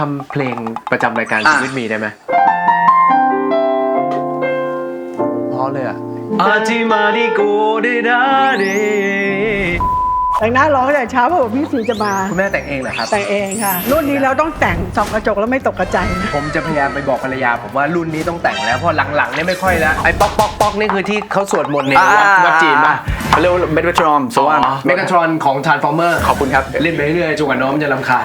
ทำเพลงประจำรายการอะ ชีวิตมีได้ไหมเพราะเลยอะอาจิมาดิโกเดดาเดแต่งหน้าร้องแต่เช้าเพราะว่าพี่สีจะมาคุณแม่แต่งเองเหรอครับ แต่งเองค่ะ รุ่นนี้เราต้องแต่งส่องกระจกแล้วไม่ตกกระใจนะผมจะพยายามไปบอกภรรยา ผมว่ารุ่นนี้ต้องแต่งแล้วเพราะหลังๆเนี่ยไม่ค่อยแล้ว ไอ้ป๊อกป๊อกป๊อกนี่คือที่เขาสวดมนต์ในวัดวัดจีนป่ะเขาเรียกว่าเมกาทรอนสว่านเมกาทรอนของ Transformer ขอบคุณครับ เล่นไปเรื่อยๆจนกว่าน้องมันจะรำคาญ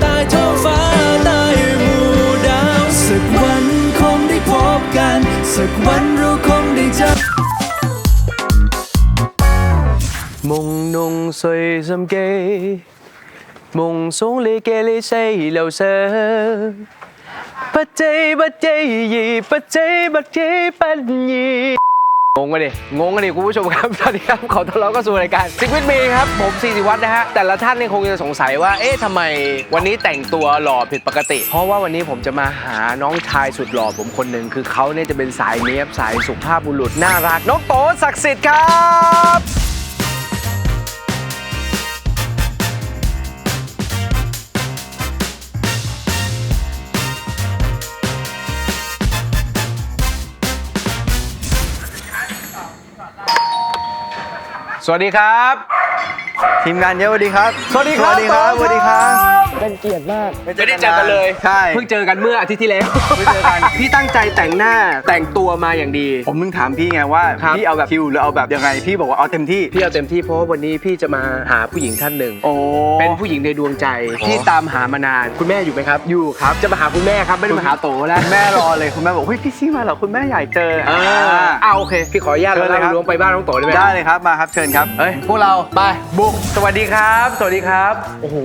ใต้ท้องฟ้าใต้หมู่ดาวสักวันคงได้พบกัน สักวันเราคงได้เจอ 梦弄谁心机？梦想你嘅你细路上，不知不知意，不知不知不意。 งงกันดิงงกันดิคุณผู้ชมครับ สวัสดีครับ ขอต้อนรับเข้าสู่รายการซิกวิทมีครับ ผมซีสิวัฒน์นะฮะ แต่ละท่านเนี่ยคงจะสงสัยว่า เอ๊ะทำไมวันนี้แต่งตัวหล่อผิดปกติ เพราะว่าวันนี้ผมจะมาหาน้องชายสุดหล่อผมคนหนึ่งคือเขาเนี่ยจะเป็นสายเนี้ยบสายสุภาพบุรุษน่ารักน้องโตศักดิ์สิทธิ์ครับ สวัสดีครับ ทีมงานเยอะสวัสดีครับ สวัสดีครับสวัสดีครับสวัสดีครับ เป็นเกียรติมาก ไม่ได้เจอกันเลยใช่ เพิ่งเจอกันเมื่ออาทิตย์ที่แล้วเพิ่งเจอกันพี่ตั้งใจแต่งหน้าแต่งตัวมาอย่างดี ผมเพิ่งถามพี่ไงว่าครับ พี่เอาแบบคิวหรือเอาแบบยังไงพี่บอกว่าเอาเต็มที่พี่เอาเต็มที่เพราะว่าวันนี้พี่จะมาหาผู้หญิงท่านหนึ่ง โอ้เป็นผู้หญิงในดวงใจที่ตามหามานานคุณแม่อยู่ไหมครับ อยู่ครับ จะมาหาคุณแม่ครับไม่ได้มาหาโตแล้วคุณแม่รอเลยคุณแม่บอกเฮ้ยพี่ซี่มาเหรอคุณแม่อยากเจอเออเอาโอเคพี่ขออนุญาตเชิญเลยครับลวงไปบ้านน้องโตได้ไหมได้เลยครับมาครับเชิญครับเฮ้ยพวกเราไปบุกสวัสดีครับ สวัสดีครับ โอ้โห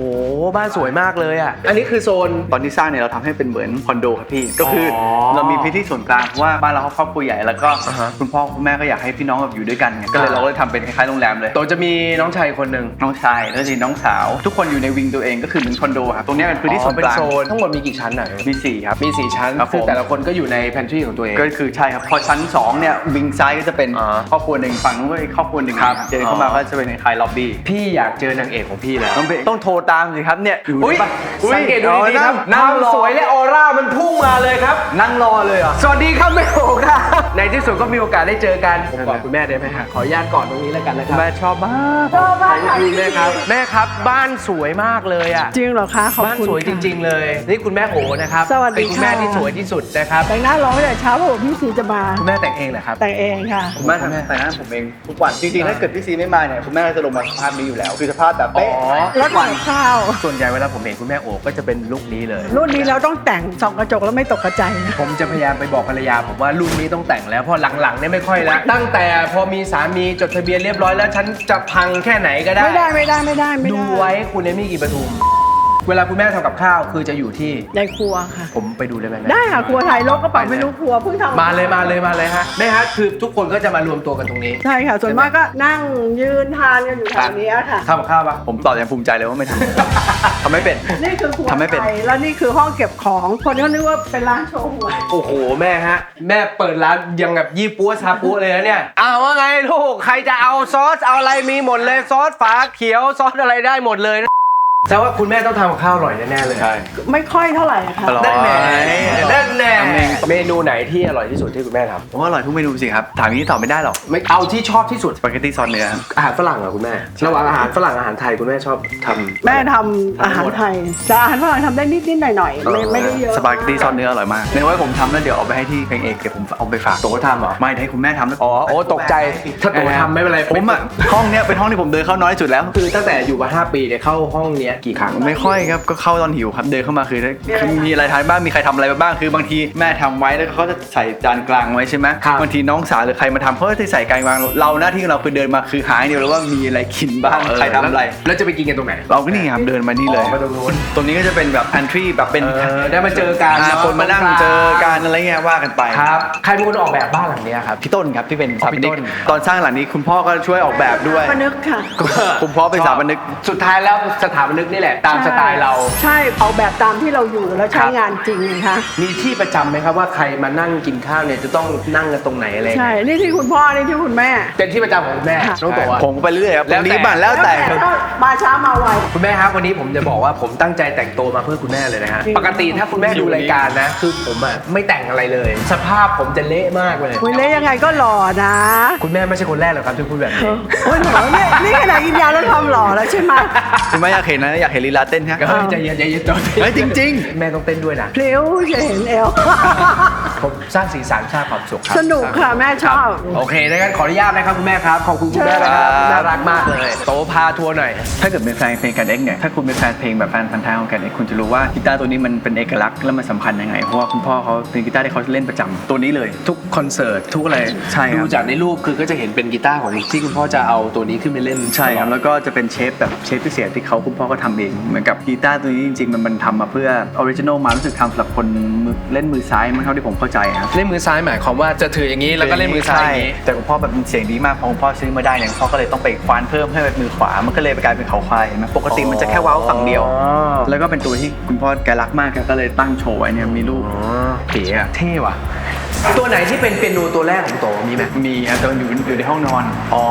บ้านสวยมากเลยอะ อันนี้คือโซน ตอนที่สร้างเนี่ยเราทำให้เป็นเหมือนคอนโดครับพี่ ก็คือออเรามีพื้นที่ส่วนกลางเพราะว่าบ้านเราครอบครัวใหญ่แล้วก็อ่าฮะ คุณพ่อคุณแม่ก็อยากให้พี่น้องแบบอยู่ด้วยกันไงก็เลยอ่าเราก็เลยทำเป็นคล้ายๆโรงแรมเลย โตจะมีน้องชายคนหนึ่งน้องชายแล้วก็จะมีน้องสาว ทุกคนอยู่ในวิงตัวเองก็คือเหมือนคอนโดครับตรงเนี้ยเป็นพื้นที่ส่วนเป็กนลางโซนทั้งหมดมีกี่ชั้นอะมีสี่ครับ มีสี่ชั้นครับคือผมแต่ละคนก็อยู่ในแพนทรีของตัวเอง ก็คือใช่ครับพอชั้น2เนี่ยวิงซ้ายก็จะเป็นอ่า ครอบครัวหนึ่งฝั่งนู้นก็อีกครอบครัวหนึ่งครับเดินเข้ามาอ๋อก็จะเป็นคล้ายๆล็อบบี้ พี่อยากเจอนางเอกของพี่แล้ว ต้องไปต้องโทรตามสิครับเนี่ยอยู่อุ้ยปะสังเกตดูดีๆครับนั่งความรอสวยและออร่ามันพุ่งมาเลยครับ นั่งรอเลยเหรอะสวัสดีครับแม่โอครับในที่สุดก็มีโอกาสได้เจอกัน ผมกอดคุณแม่ได้ไหมฮะขออนุญาตก่อนตรงนี้แล้วกันนะครับ แม่ชอบมากชอบมากขอบคุณแม่ครับ แม่ครับบ้านสวยมากเลยอะ จริงเหรอคะ ขอบบ้านคุณสวยจริง ๆ เลย นี่คุณแม่โอนะครับ สวัสดีเป็นคุณแม่ค่ะที่สวยที่สุดนะครับ แต่งหน้าร้องแต่เช้าเพราะว่าพี่สีจะมา คุณแม่แต่งเองเหรอครับ แต่งเองค่ะ คุณแม่ทำแต่งหน้าผมเองทุกวัน จริงๆ ถ้าเกิดพี่ซีไม่มาเนี่ยคุณแม่ก็จะลงมาสภาพนี้อยู่แล้ว คือสภาพแบบเป๊ะอ๋อแล้วก่อนข้าว ส่วนใหญ่เวลาผมเห็นคุณแม่โอก็จะเป็นลุคนี้เลย รุ่นนี้เราต้องแต่งส่องกระจกแล้วไม่ตกกระใจนะ ผมจะพยายามไปบอกภรรยาผมว่ารุ่นนี้ต้องแต่งแล้วเพราะหลังๆเนี่ยไม่ค่อยแล้วตั้งแต่พอมีสามีจดทะเบียนเรียบร้อยแล้วฉันจะพังแค่ไหนก็ได้ ไม่ได้ไม่ได้ไม่ได้ไม่ได้ ดูไว้คุณเอมี่กี่ปทุม เวลาคุณแม่ทำกับข้าวคือจะอยู่ที่ ในครัวค่ะ ผมไปดูได้ไหมแม่ได้ค่ะครัวไทยลกกระเป๋าไม่รู้ครัวเพิ่งทำมาเลยมาเลยมาเลยฮะแม่ฮะคือทุกคนก็จะมารวมตัวกันตรงนี้ใช่ค่ะ ส่วนมากก็นั่งยืนทานกันอยู่แถวเนี้ยค่ะ ทำกับข้าวปะผมตอบอย่างภูมิใจเลยว่าไม่ทำ ทำไม่เป็น นี่คือครัวทำไม่เป็น ไทยแล้วนี่คือห้องเก็บของคนเขานึกว่าเป็นร้านโชว์หวย โอ้โหแม่ฮะ แม่เปิดร้านยังแบบยี่ปัวซาปัวเลยนะเนี่ยอ้าวว่าไงลูกใครจะเอาซอสเอาอะไรมีหมดเลยซอสฝาเขียวซอสอะไรได้หมดเลยนะ แต่ว่าคุณแม่ต้องทำกับข้าวอร่อยแน่ๆเลย ใช่ไม่ค่อยเท่าไหร่ค่ะ อร่อยนั่นแน่นั่นแน่ทำเองเมนูไหนที่อร่อยที่สุดที่คุณแม่ทผมว่าอร่อยทุกเมนูสิครับ ถามอย่างนี้ตอบไม่ได้หรอกำไม่เอาที่ชอบที่สุด สปาเกตตี้ซอสเนื้อครับอาหารฝรั่งเหรอคุณแม่ ระหว่างอาหารฝรั่งอาหารไทยคุณแม่ชอบทำ แม่ทำอาหารไทยแต่อาหารฝรั่งทำได้นิดนิดๆหน่อยหน่อยๆไม่ไม่ได้เยอะสปาเกตตี้ซอสเนื้ออร่อยมากในว่าผมทำแล้วเดี๋ยวเอาไปให้ที่เพลงเอกเดี๋ยวผมเอาไปฝากโตทำเหรอ ไม่ให้คุณแม่ทำแล้วอ๋อโอ้ตกใจถ้าโตทำไม่เป็นไรผมอะห้องเนี้ยเป็นห้องที่ผมเดินเข้าน้อยที่สุดแล้ว คือตั้งแต่อยู่มา5ปีเนี่ยเข้าห้องเนี้ยกี่ครั้งไม่ค่อยครับก็เข้าตอนหิวครับเดินเข้ามาคือคือมีอะไรทานบ้างมีใครทำอะไรมาบ้างคือบางทีแม่ทำไว้แล้วเขาจะใส่จานกลางไว้ใช่ไหมครับบางทีน้องสาวหรือใครมาทำเขาก็จะใส่กลางวางเราหน้าที่ของเราคือเดินมาคือหาอย่างเดียวแล้วว่ามีอะไรกินบ้างใครทำอะไรแล้วจะไปกินกันตรงไหนเราก็นี่ครับเดินมานี่เลยอ๋อมาตรงนู้นตรงนี้ก็จะเป็นแบบ pantry แบบเป็นเออได้มาเจอกันอ่าเนาะคนมานั่งตรงกลางเจอกันอะไรเงี้ยว่ากันไปครับใครเป็นคนออกแบบบ้านหลังเนี้ยครับพี่ต้นครับที่เป็นอ๋สอถาปพี่นิต้กนตอนสร้างหลังนี้คุณพ่อก็ช่วยออกแบบด้วยมานึกค่ะคุณพ่อเป็นสถาปนิกสุดท้ายแล้วสถาปนิกกนี่แหละตามสไตล์เรา ใช่เอาแบบตามที่เราอยู่แล้วคใช้รับงานจริงนะคะมีที่ประจำไหมครับว่าใครมานั่งกินข้าวเนี่ยจะต้องนั่งกันตรงไหนอะไรใช่นี่ที่คุณพ่อนี่ที่คุณแม่ เป็นที่ประจำของคุณแม่ค่ะน้องโตอะผมไปเรื่อยครับแล้วตรงนี้แต่บ้านแล้วแต่ครับ ก็มาช้ามาไว คุณแม่ครับวันนี้ผมจะบอกว่าผมตั้งใจแต่งตัวมาเพื่อคุณแม่เลยนะฮะจริง ปกติถ้าคุณแม่ดูรายการนะ คือผมอะไม่แต่งอะไรเลย สภาพผมจะเละมากเลย คุณเล่ยังไงก็หล่อนะคุณแม่ไม่ใช่คนแรกหรอกครับที่พูดแบบนี้ โอ้ยหล่อเนี่ยนี่ขนาดกินยาแล้วทำหล่อแล้วใช่ไหม คุณแม่อยากเห็นนะอยากเห็นลีลาเต้นฮะเฮ้ยใจเย็นใจเย็นโตเฮ้ยจริง แม่ต้องเต้นด้วยนะพลิ้วจะเห็นเอว ผมสร้างสีสันสร้างความสุขครับสนุกค่ะแม่ชอบ โอเคดังนั้นขออนุญาตนะครับคุณแม่ครับขอบคุณคุณแม่นะครับครับ น่ารักมากเลยโตพาทัวร์หน่อยๆถ้าเกิดเป็นแฟนเพลงกันเอ็กเนี่ยถ้าคุณเป็นแฟนเพลงแบบแฟนพันธ์แท้ของกันเอ็กคุณจะรู้ว่ากีตาร์ตัวนี้มันเป็นเอกลักษณ์และมันสำคัญยังไงเพราะว่าคุณพ่อเขาเป็นกีตาร์ที่เขาเล่นประจำตัวนี้เลยทุกคอนเสิร์ตทุกอะไรใช่ครับดูจากในรูปคือก็จะเห็นเป็นกีตาร์ของที่คุณพ่อจะเอาตัวนี้ขึ้นไปเล่นใช่ครับแล้วก็จะเป็นเชฟแบบเชฟพิเศษที่เขาคุณพ่อก็ทำเอง เหมือนกับกีตาร์ตัวนี้จริงๆ มันมันทำมาเพื่อออริจินอลมารู้สึกทำสำหรับคนมือเล่นมือซ้ายมั้งเท่าที่ผมเข้าใจครับเล่นมือซ้ายหมายความว่าจะถืออย่างนี้แล้วก็เล่นมือซ้ายอย่างนี้ใช่แต่คุณพ่อแบบมันเสียงดีมากพอคุณพ่อซื้อมาได้เนี่ยคุณพ่อก็เลยต้องไปควานเพิ่มให้เป็นมือขวามันก็เลยกลายเป็นเขาควายเห็นไหมปกติมันจะแค่เว้าฝั่งเดียวอ๋อแล้วก็เป็นตัวที่คุณพ่อแกรักมากแกก็เลยตั้งโชว์ไว้เนี่ยมีรูปอ๋อเก๋อะเท่ว่ะ ตัวไหนที่เป็นเปียโนตัวแรกของโตมีไหมมีครับแต่มันอยู่อยู่ในห้องนอนอ๋อ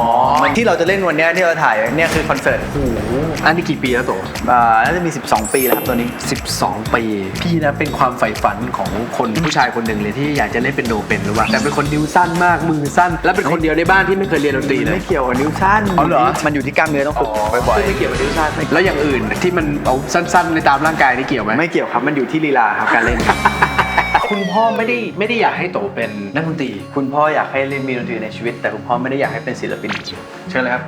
ที่เราจะเล่นวันเนี้ยที่เราถ่ายเนี่ยคือคอนเสิร์ตโอ้โหอันนี้กี่ปีแล้วโตอ่าน่าจะมี 12 ปีแล้วครับตัวนี้ 12 ปี พี่นะเป็นความใฝ่ฝันของคนผู้ชายคนหนึ่งเลยที่อยากจะเล่นเป็นโนเป็นหรือว่าแต่เป็นคนนิ้วสั้นมากมือสั้น และเป็นคนเดียวในบ้านที่ไม่เคยเรียนดนตรีเลยไม่เกี่ยวกับนิ้วสั้นอ๋อเหรอมันอยู่ที่กล้ามเนื้อต้องฝึกบ่อยซึ่งไม่เกี่ยวกับนิ้วสั้นแล้วอย่างอื่นที่มันเอาสั้น ๆ ในตามร่างกายนี่เกี่ยวไหมๆไม่เกี่ยวครับมันอยู่ที่ลีลาครับการเล่น คุณพ่อไม่ได้ไม่ได้อยากให้โตเป็นนักดนตรี คุณพ่ออยากให้เล่นมีดนตรีในชีวิต แต่คุณพ่อไม่ได้อยากให้เป็นศิลปิน เชิญเลยครับ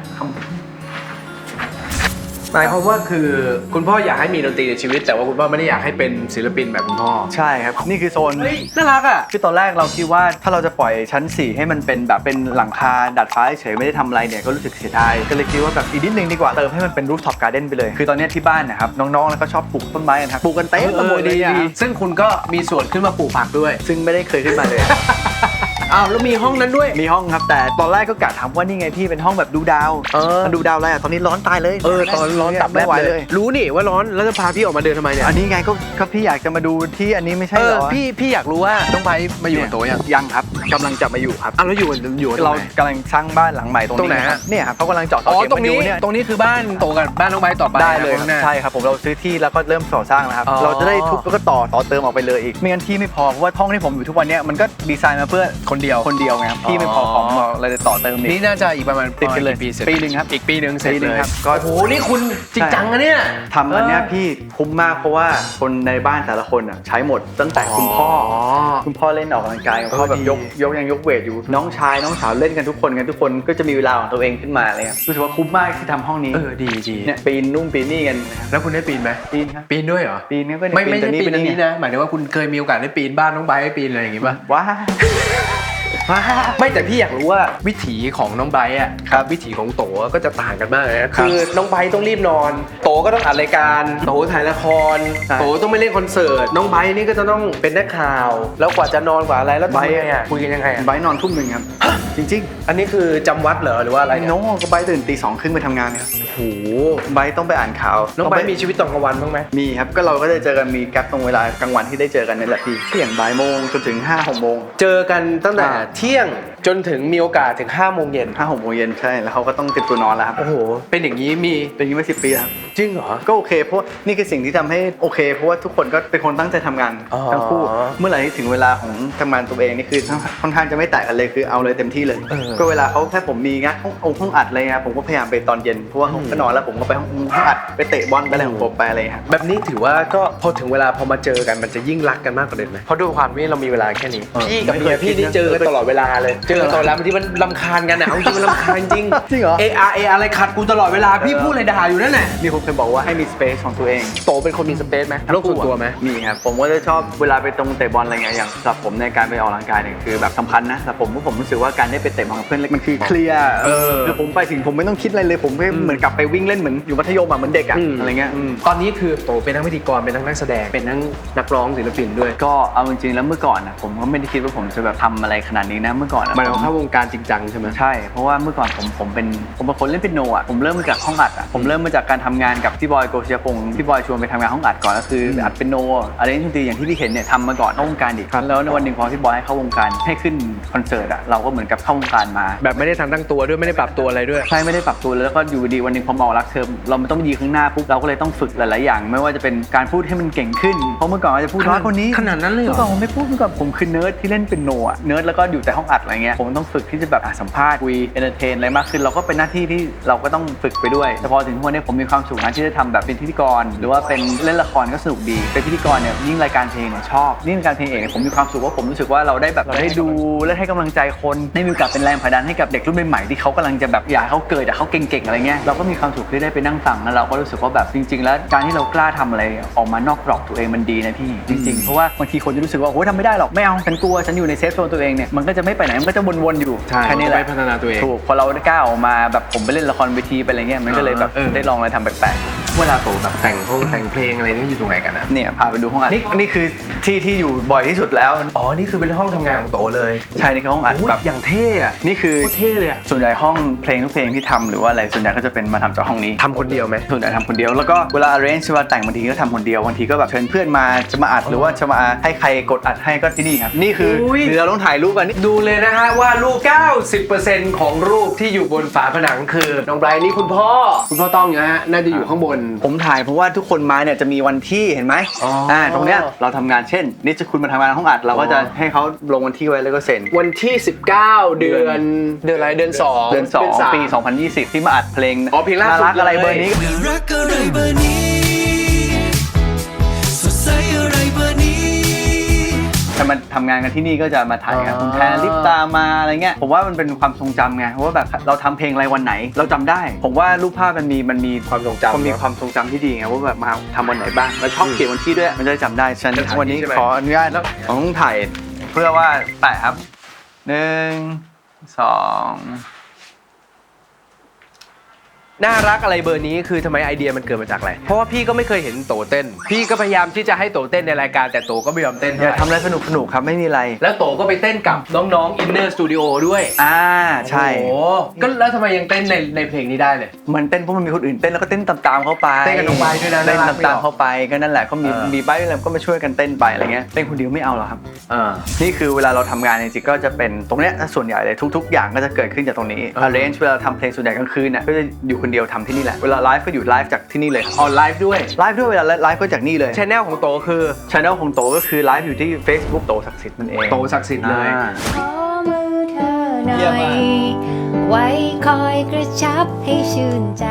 หมายความว่าคือคุณพ่ออยากให้มีดนตรีในชีวิต แต่ว่าคุณพ่อไม่ได้อยากให้เป็นศิลปินแบบคุณพ่อ ใช่ครับ นี่คือโซน เฮ้ยน่ารักอะ คือตอนแรกเราคิดว่าถ้าเราจะปล่อยชั้น 4 ให้มันเป็นแบบเป็นหลังคาดัดฟ้าเฉยๆไม่ได้ทำอะไรเนี่ยก็รู้สึกเสียดายก็เลยคิดว่าแบบอีกนิดนึงดีกว่าเติมให้มันเป็นรูฟท็อปการ์เด้นไปเลย คือตอนเนี้ยที่บ้านนะครับน้องๆแล้วก็ชอบปลูกต้นไม้กันครับปลูกกันเต็มไปหมดเลยอะซึ่งคุณก็มีส่วนขึ้นมาปลูกผักด้วย ซึ่งไม่ได้เคยขึ้นมาเลยอ้าวแล้วมีห้องนั้นด้วย มีห้องครับแต่ตอนแรกก็กะถามว่านี่ไงพี่เป็นห้องแบบดูดาวเออ มันดูดาวอะไรอะตอนนี้ร้อนตายเลยเออตอนร้อนตับแลไม่บไหวเลเลยยรู้นี่ว่าร้อนแล้วจะพาพี่ออกมาเดินทำไมเนี่ยอันนี้ไงก็ก็พี่อยากจะมาดูที่อันนี้ไม่ใช่เอเหอรอพี่พี่อยากรู้ว่าน้องไบร์ทมาอยู่กับโตยังยังครับกำลังจะมาอยู่ครับอ้าวแล้วอยู่กันอยู่กันตเรารงไหน กำลังสร้างบ้านหลังใหม่ตรงตรงไหนนี้ฮะเนี่ยครับเขากำลังเจาะเสาอ๋อเข็มตรงนี้มาอยู่เนี่ยตรงนี้คือบ้านโตกับบ้านน้องไบร์ทต่อไปได้เลยนะข้างหน้า ใช่ครับผมเราซื้อที่แล้วก็เริ่มก่อสร้างแล้วครับอ๋อ เราจะได้ทุบแล้วก็ต่อต่อเติมออกไปเลยอีกไม่งั้นที่ไม่พอเพราะว่าห้องที่ผมอยู่ทุกวันเนี้ยมันก็ดีไซน์มาเพื่อคนเดียว คนเดียวไงครับที่ไม่พอของเราเลยจะต่อเติมอีกนี่น่าจะอีกประมาณติดกันเลยประมาณปีเสร็จปีหนึ่งครับอีกปีหนึ่งเสร็จปีหนึ่เลงยครับก็โอ้โหนี่คุณจริงจังอะเนี่ยทำอันเนี้ยพี่คุ้มมากเพราะว่าคนในบ้านแต่ละคนอะใช้หมดตั้งแต่คุณพ่อออคุณพ่อเล่นออกกำลังกายคุณพ่อเออแบบดียกยกยังยกเวทอยู่น้องชายน้องสาวเล่นกันทุกคนกันทุกคนก็จะมีเวลาของตัวเองขึ้นมาเลยครับรู้สึกว่าคุ้มมากที่ทำห้องนี้เออดีดีเนี่ยปีนนุ่มปีนนี่กันนะครับแล้วคุณได้ปีนไหมปีนครับปีนด้วยเหรอปีนเนี่ยก็เนี่ยไม่ไม่จาใช่ปีนจาอันนี้นะหมายถึงว่าคุณเคยมีโอกาสได้ปีนบ้านน้องไบร์ทให้ปีนอะไรอย่างงี้ป่ะว้า ไม่แต่พี่อยากรู้ว่าวิถีของน้องไบร์ทอะครับวิถีของโตก็จะต่างกันมากเลยนะคือน้องไบร์ทต้องรีบนอน โตก็ต้องอัดรายการโตถ่ายละครโตต้องไม่เล่นคอนเสิร์ตน้องไบร์ทนี่ก็จะต้องเป็นนักข่าว แล้วกว่าจะนอนกว่าอะไรแล้วไบร์ทอะคุยกันยังไงอะไบร์ทนอนทุ่มหนึ่งครับ จริงอันนี้คือจำวัดเหรอหรือว่าอะไรๆน้องก็ไบร์ทตื่นตีสองครึ่งไปทำงานครับโอ้โหไบร์ทต้องไปอ่านข่าวน้องไบร์ทมีชีวิตตอนกลางวันบ้างไหมมีครับก็เราก็จะเจอกันมีแกลบตรงเวลากลางวันที่ได้เจอกันนี่แหละพี่ที่อย่างบ่ายโมงจนถึงห้าหกโมง เจอกันตั้งแต่อ่า เที่ยงจนถึงมีโอกาสถึง5้าโมงเย็นห้าหกโมงเย็นใช่แล้วเขาก็ต้องเตรียมตัวนอนแล้วครับโอ้โหเป็นอย่างนี้มีเป็นอย่างนี้มาสิบปีแล้วครับ จริงเหรอ ก็โอเค เพราะนี่คือสิ่งที่ทำให้โอเค เพราะว่าทุกคนก็เป็นคนตั้งใจทำงานอ๋อทั้งคู่ เมื่อไหร่ที่ถึงเวลาของทำงานตัวเองนี่คือค่อนข้างจะไม่แตกกันเลยคือเอาเลยเต็มที่เลย ก็เวลาเขาแค่ผมมีงานห้ององค์ห้องอัดอะไรเงี้ยผมก็พยายามไปตอนเย็นเพราะว่าผมก็นอนแล้วผมก็ไปห้องห้องอัดไปเตะบอลไปอะไรของผมไปอะไรครับแบบนี้ถือว่าก็พอถึงเวลาพอมาเจอกันมันจะยิ่งรักกันมากกว่าเดิมไหมเพราะด้วยความที่เรามีเวลาแค่นี้เออพี่กับไม่เมียเคยพี่คิดนี่นะเจอกันตลอดเวลาเลย เจอกันตลอดเวลาบางทีมันลำคาญกันนะเอาจริงมันลำคาญจริงจริงเหรอเออาเออะไรขัดกูตลอดเวลาพี่พูดอะไรด่าอยู่นั่นแหละมีคนเคยบอกว่าให้มีสเปซของตัวเองโตเป็นคนมีสเปซไหมโลกส่วนตัวไหมมีครับผมก็จะชอบเวลาไปตรงเตะบอลอะไรเงี้ยอย่างสำหรับผมในการไปออกกำลังกายเนี่ยคือแบบสำคัญนะสำหรับผมเพราะผมรู้สึกว่าการได้ไปเตะบอลกับเพื่อนเล็กมันคือเคลียร์เออคือผมไปถึงผมไม่ต้องคิดอะไรเลย ผมแค่เหมือนกลับไปวิ่งเล่นเหมือนอยู่มัธยมอะเหมือนเด็กอะอะไรเงี้ยอืมตอนนี้คือโตเป็นทั้งพิธีกรเป็นทั้งนักแสดงเป็นทั้งนักร้องศิลปินด้วย ก็เอาจริงๆแล้วเมื่อก่อนอะผมก็ไม่ได้คิดว่าผมจะแบบทำอะไรขนาดนี้นะเมื่อก่อนอะหมายความเข้าวงการจริงจังใช่ไหมใช่เพราะว่าเมื่อก่อนผมผมเป็นผมเป็นคนเล่นเปียโนอะผมเริ่มมาจากห้องอัดอะผมเริ่มมาจากการทำงานกับพี่บอยโกศิยพงศ์พี่บอยชวนไปทำงานห้องอัดก่อนก็คืออัดเป็นโนอะไรนี่ดนตรีอย่างที่พี่เห็นเนี่ยทำมาก่อนเข้าวงการอีกแล้วในวันหนึ่งพอพี่บอยให้เข้าวงการให้ขึ้นคอนเสิร์ตอะเราก็เหมือนกับเข้าวงการมา แบบไม่ได้ทันตั้งตัวด้วยไม่ได้ปรับตัวอะไรด้วยใช่ไม่ได้ปรับตัวเลยแล้วก็อยู่ดีวันหนึ่งพอมองรักเธอเรามันต้องยืนข้างหน้าปุ๊บเราก็เลยต้องฝึกหลาย ๆ อย่าง ไม่ว่าจะเป็นการพูดให้มันเก่งขึ้นเพราะเมื่อก่อนเราจะพูดขนาดว่าคนนี้ขนาดนั้นเลยเหรอมื่อก่อนผมไม่พูดเมื่อก่อนผมคือเนิร์ดที่เล่นเป็นโนอะเนิร์ดแล้วก็อยู่แต่ห้องอัดอะไรเงี้ยผมต้องฝึกที่จะแบบอะสัมภาษณ์คุยเอนเตอร์เทนอะไรมากขึ้นเราก็เป็นหน้าที่ที่เราก็ต้องฝึกไปด้วยแต่พอถึงทุกวันนี้ผมมีความสุขนะที่ได้ทำแบบเป็นพิธีกร หรือว่าเป็นเล่นละครก็สนุกดีเป็นพิธีกรเนี่ยยิ่งรายการเพลงเนี่ยชอบยิ่งรายการเพลงเองเนี่ยผมมีความสุขว่าผมรู้สึกว่าเราได้แบบเราได้ดูและให้กำลังใจคนได้มีโอกาสเป็นแรงผลักดันให้กับเด็กรุ่นใหม่ๆที่เขากำลังจะแบบอยากให้เขาเกิดอยากให้เขาเก่งๆอะไรเงี้ยเราก็มีความสุขที่ได้ไปนั่งฟังแล้วเราก็รู้สึกว่าแบบจริง ๆ แล้วการที่เรากล้าทำอะไรออกมานอกกรอบตัวเองมันดีนะพี่จริงๆเพราะว่าบางทีคนจะรู้สึกว่าโอ้ยทำไม่ได้หรอกไม่เอาฉันกลัวฉันอยู่ในเซฟโซนตัวเองเนี่ยมันก็จะไม่ไปไหนมันก็จะวนๆอยู่ใช่แค่นี้แหละไม่พัฒนาตัวเองถูกพอเราได้กล้าออกมาแบบผมไปเล่นละครเวทีไปอะไรเงี้ยมันก็เลยแบบเออได้ลองอะไรทำแปลก เวลาโตแบบแต่งห้องแต่งเพลงอะไรนี่อยู่ตรงไหนกันนะๆเนี่ยพาไปดูห้องอัดนี่นี่คือที่ที่อยู่บ่อยที่สุดแล้ว อ๋อ นี่คือเป็นห้องทำงานของโตเลย ใช่นี่คือห้องอัดโอ้ยแบบอย่างเท่อะนี่คือโคตรเท่เลยอะส่วนใหญ่ห้องเพลงทุกเพลงที่ทำหรือว่าอะไรส่วนใหญ่ก็จะเป็นมาทำจากห้องนี้ทำคนเดียวไหมส่วนใหญ่ทำคนเดียวแล้วก็เวลา arrange เวลาแต่งบางทีก็ทำคนเดียวบางทีก็แบบเชิญเพื่อนมาจะมาอัดหรือว่าจะมาให้ใครกดอัดให้ก็ที่นี่ครับนี่คืออยเดี๋ยวเราต้องถ่ายรูปกันนี่ดูเลยนะฮะว่ารูป 90%ของรูปที่อยู่บนฝาผนังคือน้องไบรท์นี่คุณพ่อคุณพ่อต้องนะฮะน่าจะอยู่ข้างบนผมถ่ายเพราะว่าทุกคนมาเนี่ยจะมีวันที่เห็นไหมอ๋ออ่ตรงเนี้ยเราทำงานเช่นนี่จะคุณมาทำงานห้องอัด เราก็จะให้เขาลงวันที่ไว้แล้วก็เซ็น วันที่ 19 เดือนเดือนอะไรเดือน2เดือนสองาม ปี 2020 ที่มาอัดเพลงอ๋อเพลงล่าสุดน่รักอะไรเลย เบอร์นี้น่ารักอะไรเบอร์นี้ ถ้ามาทำงานกันที่นี่ก็จะมาถ่ายกับอ๋อคุณแพรลิปตามาอะไรเงี้ยผมว่ามันเป็นความทรงจำไงเพราะว่าแบบเราทำเพลงอะไรวันไหน เราจำได้ ผมว่ารูปภาพมันมีมันมีความทรงจำมันมีความทรงจำที่ดีไงว่าแบบมาทำวันไหนบ้างแล้วชอบเขียนวันที่ด้วยมันจะได้จำได้ฉะนันวันนี้ขออนุญาตแล้วผมต้องถ่ายเพื่อว่าแปะครับหนึ่งสอง น่ารักอะไรเบอร์นี้คือทำไมไอเดียมันเกิดมาจากอะไร เพราะว่าพี่ก็ไม่เคยเห็นโตเต้น พี่ก็พยายามที่จะให้โตเต้นในรายการแต่โตก็ไม่ยอมเต้นอย่าเท่าไหร่ทำอะไรสนุกสนุกๆครับไม่มีอะไร แล้วโตก็ไปเต้นกับน้องๆ Inner Studio ด้วยอ่าใช่ โอ้โหก็แล้วทำไมยังเต้นในในเพลงนี้ได้เลย มันเต้นเพราะมันมีคนอื่นเต้นแล้วก็เต้นตามๆเขาไปเต้นกับน้องไบร์ทด้วยนะเต้นน่ารักตามๆเขาไปก็นั่นแหละก็มีเออ มีไบร์ทอะไรก็มาช่วยกันเต้นไปอะไรเงี้ยเต้นคนเดียวไม่เอาหรอกครับ อ่า นี่คือเวลาเราทำงานจริงๆก็จะเป็นตรงเนี้ยส่วนใหญ่เลยทุก ๆ อย่างก็จะเกิดขึ้นจากตรงนี้อ่า arrange เวลาทำเพลงส่วนใหญ่กลางคืนเนี่ยก็จะอยู่คนเดียวทำที่นี่แหละ เวลาไลฟ์ก็อยู่ไลฟ์จากที่นี่เลยออนไลฟ์ด้วย ไลฟ์ด้วยเวลาไลฟ์ก็จากนี่เลยชแนลของโตคือช anel ของโตก็คือไลฟ์อยู่ที่ Facebook โตศักดิ์สิทธิ์นั่นเอง โตศักดิ์สิทธิ์เลยอ่าขอมือเธอหน่เยี่ยมอมากยไว้คอยกระชับให้ชื่นใจ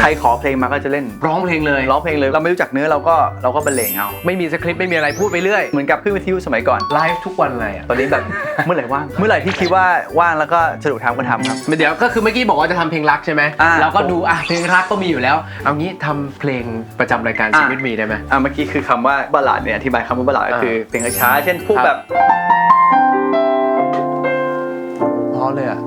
ใครขอเพลงมาก็จะเล่น ร้องเพลงเลยร้องเพลงเลยเราไม่รู้จักเนื้อเราก็เราก็บรรเลงเอา ไม่มีสคริปต์ไม่มีอะไรพูดไปเรื่อยเหมือนกับขึ้นวิทยุสมัยก่อนไลฟ์ทุกวันเลยอะตอนนี้แบบ เมื่อไหร่ว่างเมื่อไหร่ที่คิดว่าว่างแล้วก็สะดวกทำก็ทำครับ เดี๋ยวก็คือเมื่อกี้บอกว่าจะทำเพลงรักใช่ไหมอ่า เราก็ดูอะเพลงรักก็มีอยู่แล้ว เอางี้ทำเพลงประจำรายการอะชีวิตมีได้ไหม อะเมื่อกี้คือคำว่าบัลลาดเนี่ยอธิบายคำว่าบัลลาดก็คือเพลงช้าๆเช่นพูดครับ แบบ เพราะเลยอะ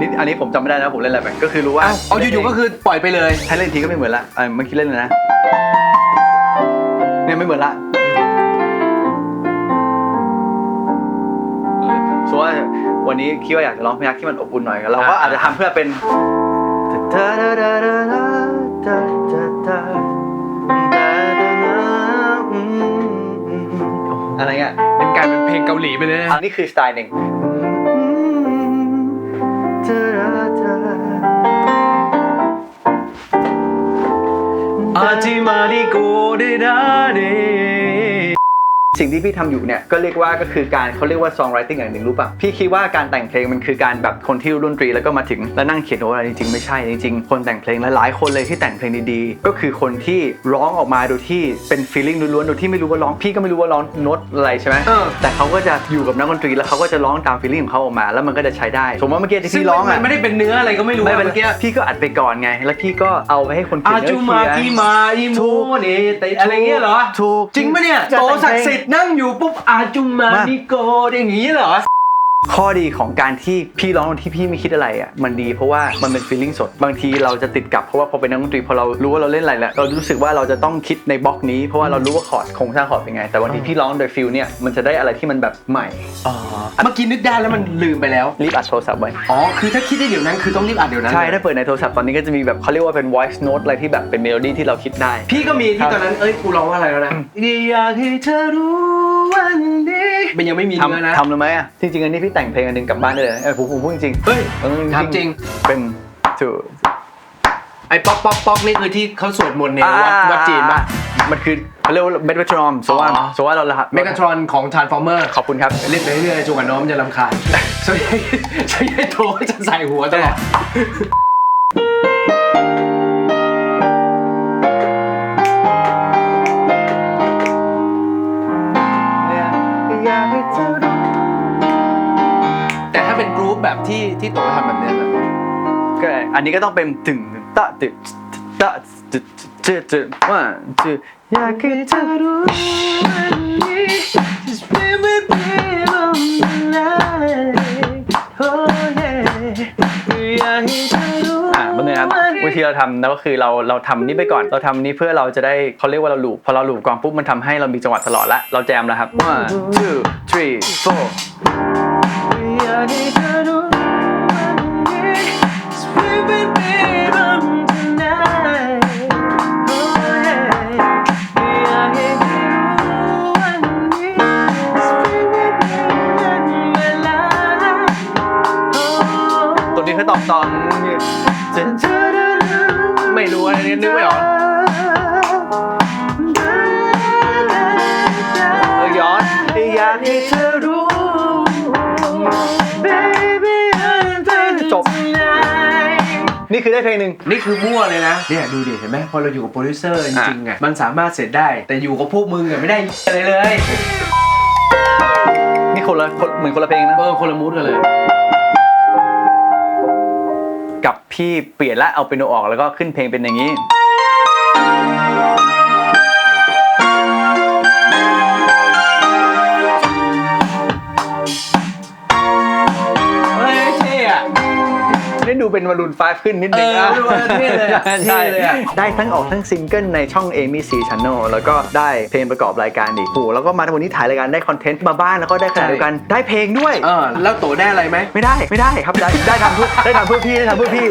นี่อันนี้ผมจำไม่ได้นะผมเล่นอะไรไปก็คือรู้ว่าเอาอยู่ๆก็คือปล่อยไปเลยให้เล่นทีก็ไม่เหมือนละอะเมื่อกี้เล่นเลยนะเนี่ยไม่เหมือนละสมมติว่าวันนี้คิดว่าอยากจะร้องเพลงรักที่มันอบอุ่นหน่อยเราก็อ่าอาจจะทำเพื่อเป็นอะไรเงี้ยเป็นการเป็นเพลงเกาหลีไปเลยนะอันนี้คือสไตล์หนึ่ง อาจิมาดิโกเดดาเด สิ่งที่พี่ทำอยู่เนี่ยก็เรียกว่าก็คือการเขาเรียกว่า songwriting อย่างหนึ่งรู้ป่ะพี่คิดว่าการแต่งเพลงมันคือการแบบคนที่รู้ดนตรีแล้วก็มาถึงแล้วนั่งเขียนโน้ตอะไรจริงๆไม่ใช่จริงๆคนแต่งเพลงหลายๆคนเลยที่แต่งเพลงดีๆก็คือคนที่ร้องออกมาโดยที่เป็น feeling ล้วนๆโดยที่ไม่รู้ว่าร้องพี่ก็ไม่รู้ว่าร้องโน้ตอะไรใช่ไหมเออแต่เขาก็จะอยู่กับนักดนตรีแล้วเขาก็จะร้องตาม feeling ของเขาออกมา แล้วมันก็จะใช้ได้สมมติว่าเมื่อกี้ที่ซึ่งพี่ร้องมัอะนไม่ได้เป็นเนื้ออะไรก็ไม่รู้ไม่อะเป็นเมื่อกี้พี่ก็อัดไปก่อนไง แล้วพี่ก็เอาไปให้คนเขียอานเนื้จูอมาเขีกียนมาอีโมเนเตอะไรเงี้ยเหรอถูกจริงปะเนี่ยจะโตแต่งเพลงศักดิ์สิทธิ์นั่งอยู่ปุ๊บอาจุมานิโกอย่างงี้เหรอ ข้อดีของการที่พี่ร้องที่พี่ไม่คิดอะไรอะมันดีเพราะว่ามันเป็น feeling สด บางทีเราจะติดกับเพราะว่าพอเป็นนักดนตรีพอเรารู้ว่าเราเล่นอะไรแล้วเรารู้สึกว่าเราจะต้องคิดในบล็อกนี้เพราะว่าเรารู้ว่าคอร์ดโครงสร้างคอร์ดเป็นไง แต่บางทีพี่ร้องโดยฟิลเนี่ยมันจะได้อะไรที่มันแบบใหม่อ๋อเมื่อกี้นึกได้แล้วมันลืมไปแล้วรีบอัดโทรศัพท์ไว้อ๋อคือถ้าคิดได้เดี๋ยวนั้นคือต้องรีบอัดเดี๋ยวนั้นใช่เลยถ้าเปิดในโทรศัพท์ตอนนี้ก็จะมีแบบเขาเรียกว่าเป็น voice note อะไรที่แบบเป็นเมโลดี้ที่เราคิดได้ พี่ก็มีที่ตอนนั้นเอ้ยกูร้องว่าอะไรแล้วนะอยากให้เธอรู้วันนี้ มันยังไม่มีเนื้อนะ ทำทำเลยไหมอะจริงๆอันนี้พี่แต่งเพลงอันหนึงกลับบ้านได้เลยนะเออผมผมพูดจริงๆเฮ้ยออทำจริง เป็นถูกไอ้ป๊อกป๊อกป๊อกนี่คือที่เขาสวดมนต์ในวัดวัดจีนป่ะ มันคือเขาเรียกว่าเมทรอมสว่าอ๋อ สว่าเราละเมกาทรอนของ Transformer ขอบคุณครับ เล่นไปเรื่อยๆจนกว่าน้องมันจะรำคาญช่วยช่วยให้โทรจะใส่หัวตลอด ป็นกรุ๊ปแบบที่ที่โตทำแบบเนี้ยแบบก็อันนี้ก็ต้องเป็นถึงตะตึตะตึตึตึว่าตึอยากให้เธอรู้วันนี้ Just be with me on tonight Oh yeah อยากให้เธอรู้อะมันเนี่ยครับวิธีเราทำนะก็คือเราเราทำนี่ไปก่อน เราทำนี่เพื่อเราจะได้เขาเรียกว่าเราหลูปพอเราหลูปกองปุ๊บมันทำให้เรามีจังหวะตลอดละเราแจมแล้วครับ one two three four อยากให้เธอรู้วันนี้ Just be with me on tonight Oh yeah อยากให้เธอรู้วันนี้ Just be with me วันเวลาตอบตอนเนี่ยจะเธอไม่รู้อะไรนี้นึกไม่ออกเออย้อนอยากให้เธอรู้ คือได้เพลงหนึ่งนี่คือมั่วเลยนะเนี่ยดูดิเห็นไหมพอเราอยู่กับโปรดิวเซอร์จริงๆอะมันสามารถเสร็จได้ แต่อยู่กับพวกมึงอะไม่ได้อะไรเลยนี่คนละคนเหมือนคนละเพลงนะเออคนละมูดกันเลย กับพี่เปลี่ยนละเอาเป็นโนออกแล้วก็ขึ้นเพลงเป็นอย่างนี้ ด้ดูเป็นวารุณไฟขึ้นนิดนึงเออดูว่าเท่เลยอะใช่เท่เลยอะได้ทั้งออกทั้งซิงเกิลในช่อง Amy C Channel แล้วก็ได้เพลงประกอบรายการอีกโหแล้วก็มาวันนี้ถ่ายรายการได้คอนเทนต์มาบ้านแล้วก็ได้ขณะเดียวกันได้เพลงด้วยเออแล้วโตได้อะไรไหมไม่ได้ไม่ได้ครับได้ได้ทำเพื่อได้ทำเพื่อพี่ได้ทำเพื่อพี่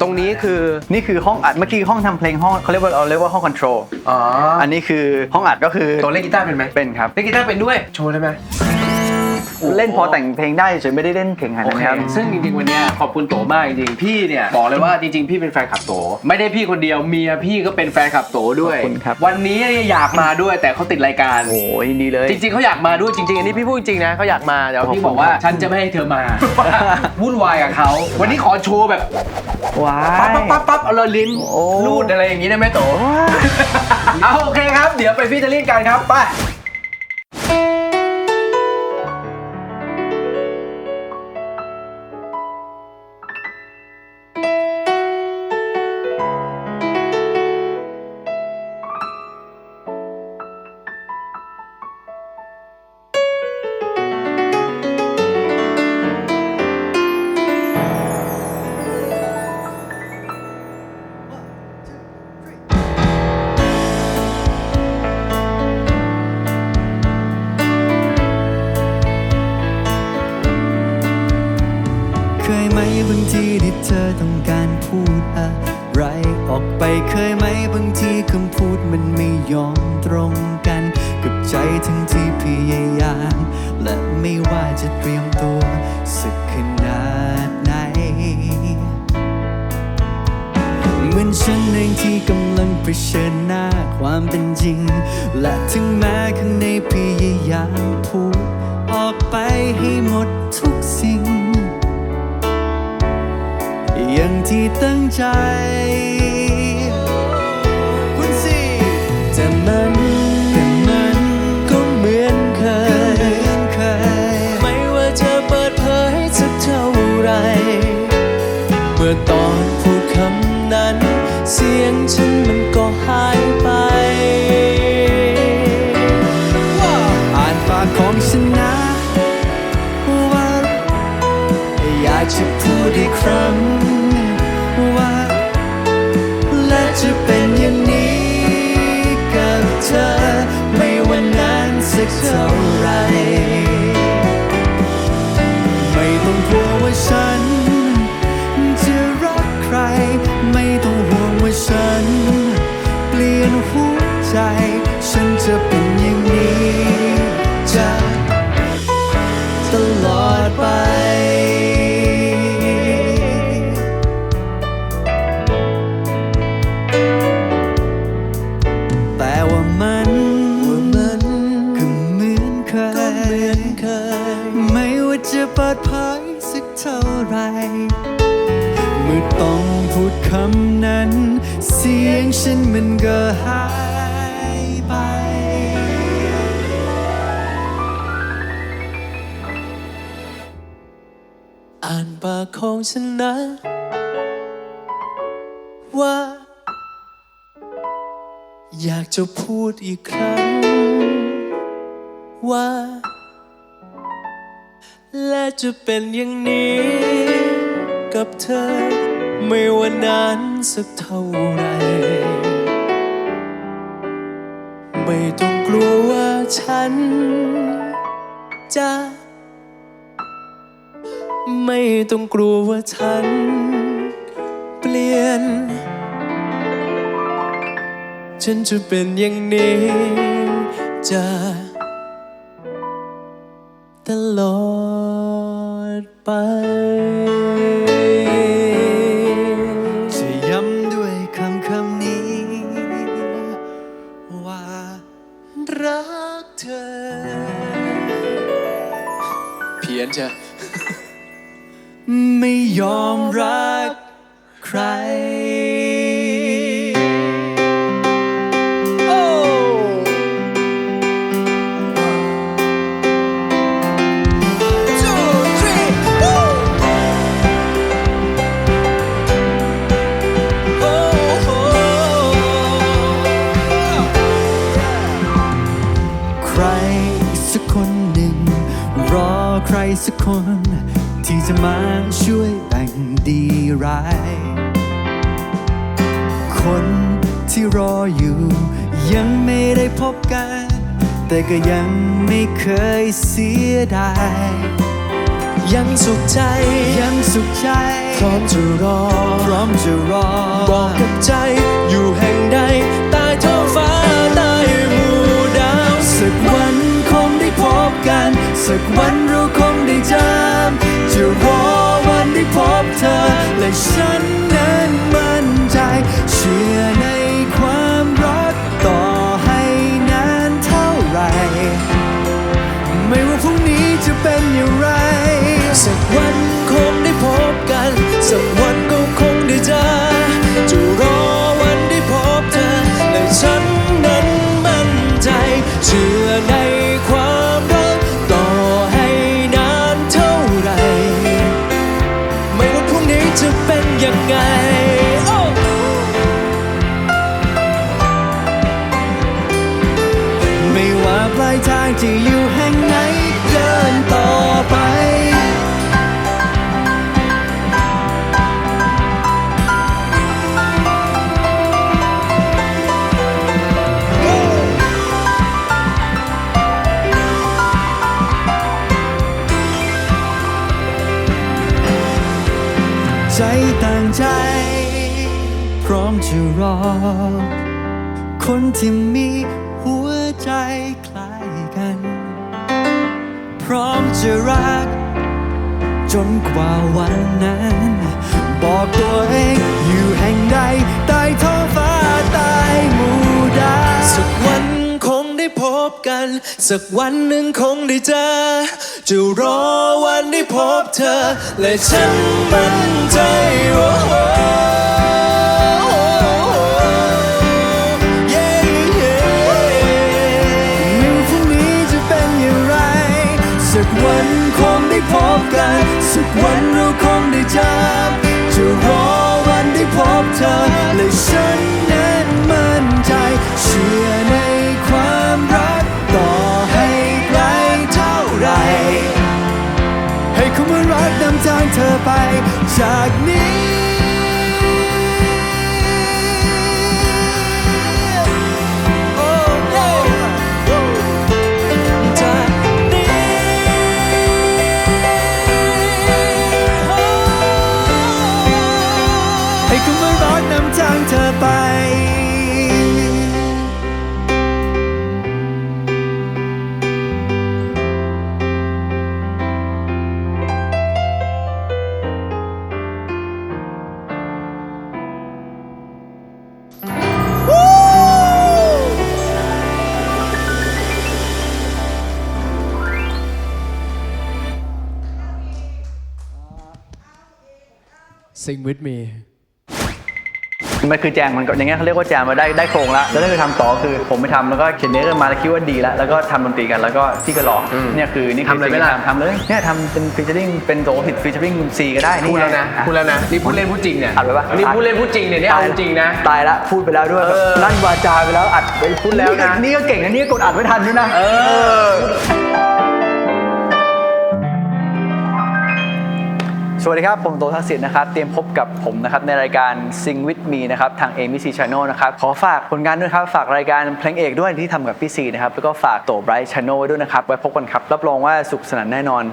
ตรงนี้คือนี่คือห้องอัดเมื่อกี้ห้องทำเพลงห้องเขาเรียกว่าเราเรียกว่าห้องคอนโทรลอ๋ออันนี้คือห้องอัดก็คือโตเล่นกีตาร์เป็นไหมเป็นครับเล่นกีตาร์เป็นด้วยโชว์ได้ไหม เล่นพอแต่งเพลงได้เฉยไม่ได้เล่นเก่งขนาดโอนั้นเคครับ ซึ่งจริงๆวันเนี้ยขอบคุณโตมากจริงๆพี่เนี่ยบอกเลยว่าจริงๆพี่เป็นแฟนคลับโต ไม่ได้พี่คนเดียวเมียพี่ก็เป็นแฟนคลับโตด้วยขอบคุณครับวันนี้เนี่ยอยากมาด้วยแต่เขาติดรายการโอ้ยดีเลย จริงๆเขาอยากมาด้วยจริงๆอันนี้พี่พูดจริงนะเขาอยากมาแต่ว่าพี่ขอบคุณบอกว่าฉันจะไม่ให้เธอมาวุ่นวายกับเขาวันนี้ขอโชว์แบบว้าปั๊บยปั๊บปั๊บปั๊บเอาเลยลิ้นโอ้รูดอะไรอย่างนี้ได้ไหมโตเอาโอเคครับ เดี๋ยวไปพี่จะเล่นกันครับไป ตั้งใจคุณสิแต่มันแต่มันก็เหมือนเคย ไม่ว่าจะเปิดเผยสักเท่าไร เมื่อตอนพูดคำนั้น เสียงฉันมันก็หายไปอ่านปากของฉันนะว่าอยากจะพูดอีกครั้ง จะพูดอีกครั้ง ว่า และจะเป็นอย่างนี้ กับเธอ ไม่ว่านานสักเท่าไหรไม่ต้องกลัวว่าฉัน จะ ไม่ต้องกลัวว่าฉัน เปลี่ยน ฉันจะเป็นอย่างนี้จะตลอดไปจะย้ำด้วยคำคำนี้ ว่ารักเธอ เพียนจะไม่ยอมรักใคร สักคน ที่จะมาช่วยแบ่งดีร้าย คนที่รออยู่ ยังไม่ได้พบกัน แต่ก็ยังไม่เคยเสียดายยังสุขใจ ยังสุขใจ พร้อมจะรอ พร้อมจะรอ บอกกับใจ อยู่แห่งใดใต้ท้องฟ้าใต้หมู่ดาว สักวันคงได้พบกัน สักวันเรา ฉัน ลายทางจะอยู่แห่งไหนเดินต่อไป ใจต่างใจ พร้อมจะรอ คนที่มี จะรัก จนกว่าวันนั้น บอกตัวเองอยู่แห่งใดใต้ท้องฟ้าใต้หมู่ดาวสักวันคงได้พบกัน สักวันหนึ่งคงได้เจอ จะรอวันได้พบเธอ และฉันมั่นใจว่า บกัน สักวันเราคงได้เจอจะรอวันได้พบเธอและฉันนั้นมั่นใจ เชื่อในความรัก ต่อให้ไกลเท่าไหรให้คำว่ารักนำทางเธอไป จากนี้ Sing with me มันคือแจงมันก็อย่างเงี้ยเขาเรียกว่าแจงมาได้ได้โครงแล้วแล้วถ้าคือทำต่อคือผมไปทำแล้วก็เขียนเนื้อกันมาแล้วคิดว่าดีแล้วแล้วก็ทำดนตรีกันแล้วก็พี่ก็ร้องเนี่ยคือนี่คือทำเลยไหมสิ่งที่ล่ะทำทำเลยเนี่ยทำเป็นฟีเจอริงเป็นโตผิดฟีเจอริงซีก็ได้นี่พูดแล้วนะอ่พูดแล้วนะนี่พูดเล่นพูดจริงเนี่ยอัดไว้ปะนี่พูดเล่นพูดจริงเนี่ยนี่เอาจริงนะตายละพูดไปแล้วด้วยเออลั่นวาจาไปแล้วอัดไปพูดแล้วนะนี่ก็เก่งนะนี่ก็กดอัดไม่ทันด้วยนะเออ สวัสดีครับ ผมโตทักษิณนะครับ เตรียมพบกับผมนะครับในรายการ Sing with me นะครับทาง ABC Channel นะครับ ขอฝากผลงานด้วยครับ ฝากรายการเพลงเอกด้วยที่ทำกับพี่ซีนะครับ แล้วก็ฝากโต Bright Channel ไว้ด้วยนะครับ ไว้พบกันครับ รับรองว่าสุขสนานแน่นอน